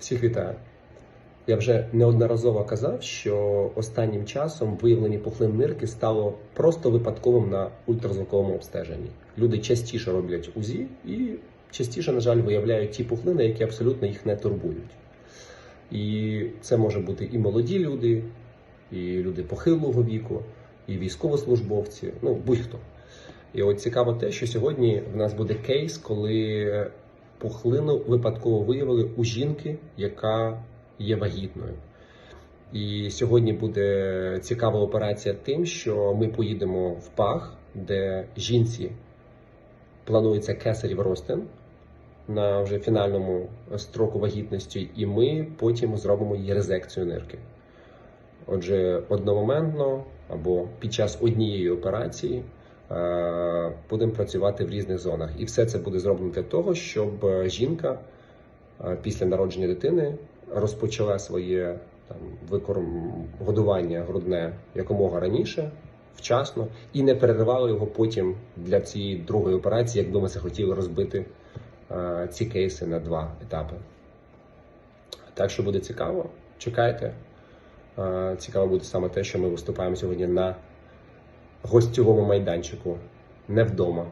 Всіх вітаю. Я вже неодноразово казав, що останнім часом виявлення пухлин нирки стало просто випадковим на ультразвуковому обстеженні. Люди частіше роблять УЗІ і частіше, на жаль, виявляють ті пухлини, які абсолютно їх не турбують. І це може бути і молоді люди, і люди похилого віку, і військовослужбовці, ну будь-хто. І от цікаво те, що сьогодні в нас буде кейс, коли пухлину випадково виявили у жінки, яка є вагітною. І сьогодні буде цікава операція тим, що ми поїдемо в пах, де жінці планується кесарів ростин на вже фінальному строку вагітності, і ми потім зробимо її резекцію нирки. Отже, одномоментно або під час однієї операції будемо працювати в різних зонах. І все це буде зроблено для того, щоб е, жінка е, після народження дитини розпочала своє там, викорм... годування грудне якомога раніше, вчасно, і не переривала його потім для цієї другої операції, якби ми це хотіли розбити е, ці кейси на два етапи. Так що буде цікаво, чекайте. Е, Цікаво буде саме те, що ми виступаємо сьогодні на гостьовому майданчику, не вдома.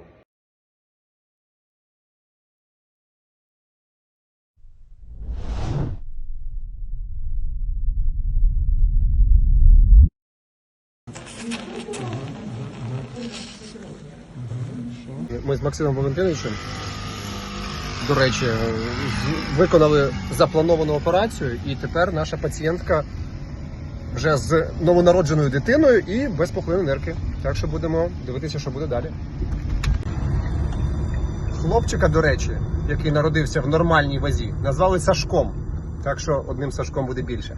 Ми з Максимом Валентиновичем, до речі, виконали заплановану операцію, і тепер наша пацієнтка вже з новонародженою дитиною і без пухлини нирки. Так що будемо дивитися, що буде далі. Хлопчика, до речі, який народився в нормальній вазі, назвали Сашком. Так що одним Сашком буде більше.